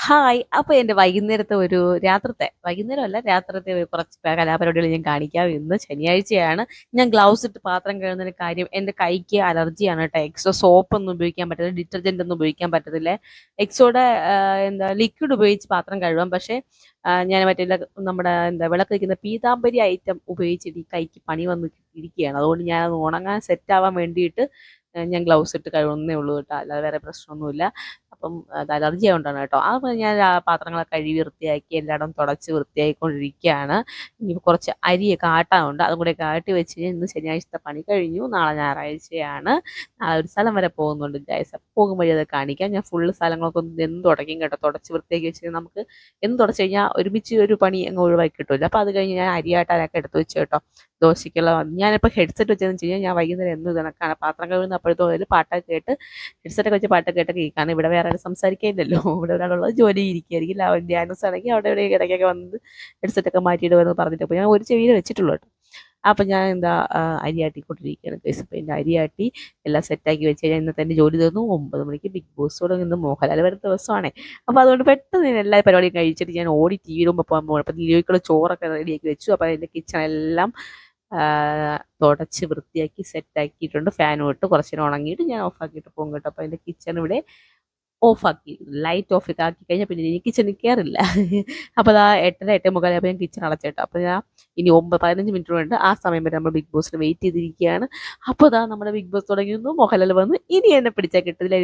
Hi! അപ്പൊ എന്റെ വൈകുന്നേരത്തെ ഒരു രാത്രത്തെ വൈകുന്നേരമല്ല രാത്രത്തെ കുറച്ച് കലാപരിപാടികൾ ഞാൻ കാണിക്കാം. ഇന്ന് ശനിയാഴ്ചയാണ്. ഞാൻ ഗ്ലൗസ് ഇട്ട് പാത്രം കഴിയുന്നതിന് കാര്യം എന്റെ കൈക്ക് അലർജിയാണ് കേട്ടോ. എക്സോ സോപ്പ് ഒന്നും ഉപയോഗിക്കാൻ പറ്റത്തില്ല. ഡിറ്റർജന്റ് ഒന്നും ഉപയോഗിക്കാൻ പറ്റത്തില്ല. എക്സോടെ എന്താ ലിക്വിഡ് ഉപയോഗിച്ച് പാത്രം കഴുകാം. പക്ഷേ ഞാൻ മറ്റേ നമ്മുടെ എന്താ വിളക്ക് വയ്ക്കുന്ന പീതാംബരി ഐറ്റം ഉപയോഗിച്ചിട്ട് ഈ കൈക്ക് പണി വന്ന് ഇരിക്കുകയാണ്. അതുകൊണ്ട് ഞാനത് ഉണങ്ങാൻ സെറ്റാവാൻ വേണ്ടിയിട്ട് ഞാൻ ഗ്ലൗസ് ഇട്ട് കഴുകുന്നേ ഉള്ളൂ കേട്ടോ. അല്ലാതെ വേറെ പ്രശ്നമൊന്നുമില്ല. അപ്പം അത് അലർജി ആയതുകൊണ്ടാണ് കേട്ടോ. അത് ഞാൻ പാത്രങ്ങളൊക്കെ കഴുകി വൃത്തിയാക്കി എല്ലായിടവും തുടച്ച് വൃത്തിയാക്കിക്കൊണ്ടിരിക്കുകയാണ്. ഇനി കുറച്ച് അരിയൊക്കെ ആട്ടാനുണ്ട്. അതും കൂടെ ആട്ടി വെച്ച് ഇന്ന് ശനിയാഴ്ചത്തെ പണി കഴിഞ്ഞു. നാളെ ഞായറാഴ്ചയാണ്. നാളെ ഒരു സ്ഥലം വരെ പോകുന്നുണ്ട് ഗൈസ്. പോകുമ്പോൾ അത് കാണിക്കാം. ഞാൻ ഫുള്ള് സ്ഥലങ്ങളൊക്കെ ഒന്ന് എന്ത് തുടയ്ക്കും കേട്ടോ. തുടച്ച് വൃത്തിയാക്കി വെച്ച് നമുക്ക് എന്ത് തുടച്ച് കഴിഞ്ഞാൽ ഒരുമിച്ച് ഒരു പണി അങ്ങ് ഒഴിവാക്കി കിട്ടുമല്ലോ. അപ്പോൾ അത് കഴിഞ്ഞ് ഞാൻ അരി ആട്ടാനൊക്കെ എടുത്ത് വെച്ച് കേട്ടോ. ദോശയ്ക്കുള്ള ഞാനിപ്പോൾ ഹെഡ്സെറ്റ് വെച്ചതെന്ന് വെച്ച് കഴിഞ്ഞാൽ ഞാൻ വൈകുന്നേരം എന്നും ഇത് കണക്കാണ്. പാത്രം കഴുകുന്ന അപ്പോഴത്തെ പാട്ടൊക്കെ കേട്ട് ഹെഡ്സെറ്റൊക്കെ വെച്ച് പാട്ടൊക്കെ കേട്ടൊക്കെ കേൾക്കാണ് ഇവിടെ വേറെ ആരും സംസാരിക്കാനില്ലല്ലോ. ഇവിടെ ഒരാളുള്ളത് ജോലി ഇരിക്കുകയായിരിക്കും. ലാവൻ ധ്യാനസ് ആണെങ്കിൽ അവിടെ ഇവിടെ ഇടയ്ക്കൊക്കെ വന്ന് ഹെഡ്സെറ്റൊക്കെ മാറ്റിയിട്ട് വരുമെന്ന് പറഞ്ഞിട്ട് അപ്പോൾ ഞാൻ ഒരു ചെവിയിൽ വെച്ചിട്ടുള്ളൂ കേട്ടോ. അപ്പം ഞാൻ എന്താ അരിയാട്ടിക്കൊണ്ടിരിക്കുകയാണ് ഗൈസ്. അപ്പോൾ എന്റെ അരിയാട്ടി എല്ലാം സെറ്റാക്കി വെച്ച് കഴിഞ്ഞാൽ ഇന്നത്തെ എന്റെ ജോലി തീർന്നു. ഒമ്പത് മണിക്ക് ബിഗ് ബോസ് തുടങ്ങും. ഇന്ന് മോഹൻലാൽ വരുന്ന ദിവസമാണേ. അപ്പോൾ അതുകൊണ്ട് പെട്ടെന്ന് ഞാൻ എല്ലാ പരിപാടിയും കഴിച്ചിട്ട് ഞാൻ ഓടി ടി വി റൂമിൽ പോകാൻ പോകണം അപ്പോൾ ലിയോയ്ക്കുള്ള ചോറൊക്കെ റെഡിയാക്കി വെച്ചു. അപ്പോൾ അതിന്റെ കിച്ചണെല്ലാം തുടച്ച് വൃത്തിയാക്കി സെറ്റാക്കിയിട്ടുണ്ട്. ഫാനും ഇട്ട് കുറച്ച് നേരം ഉണങ്ങിയിട്ട് ഞാൻ ഓഫാക്കിയിട്ട് പോകും കേട്ടോ. അപ്പോൾ എന്റെ കിച്ചൺ ഇവിടെ ഓഫാക്കി. ലൈറ്റ് ഓഫ് ആക്കി കഴിഞ്ഞാൽ പിന്നെ ഇനി കിച്ചണിൽ കയറില്ല. അപ്പോൾ അതാ എട്ടര 8:30 8:45 ആയപ്പോൾ ഞാൻ കിച്ചൺ അടച്ചിട്ടു അപ്പോൾ ഞാൻ ഇനി 9 15 മിനിറ്റ് കൊണ്ട്. ആ സമയം വരെ നമ്മൾ ബിഗ് ബോസിന് വെയിറ്റ് ചെയ്തിരിക്കുകയാണ്. അപ്പോൾ അതാ നമ്മുടെ ബിഗ് ബോസ് തുടങ്ങുന്നു. മോഹൻലാൽ വന്ന് ഇനി എന്നെ പിടിച്ചാൽ കിട്ടില്ല.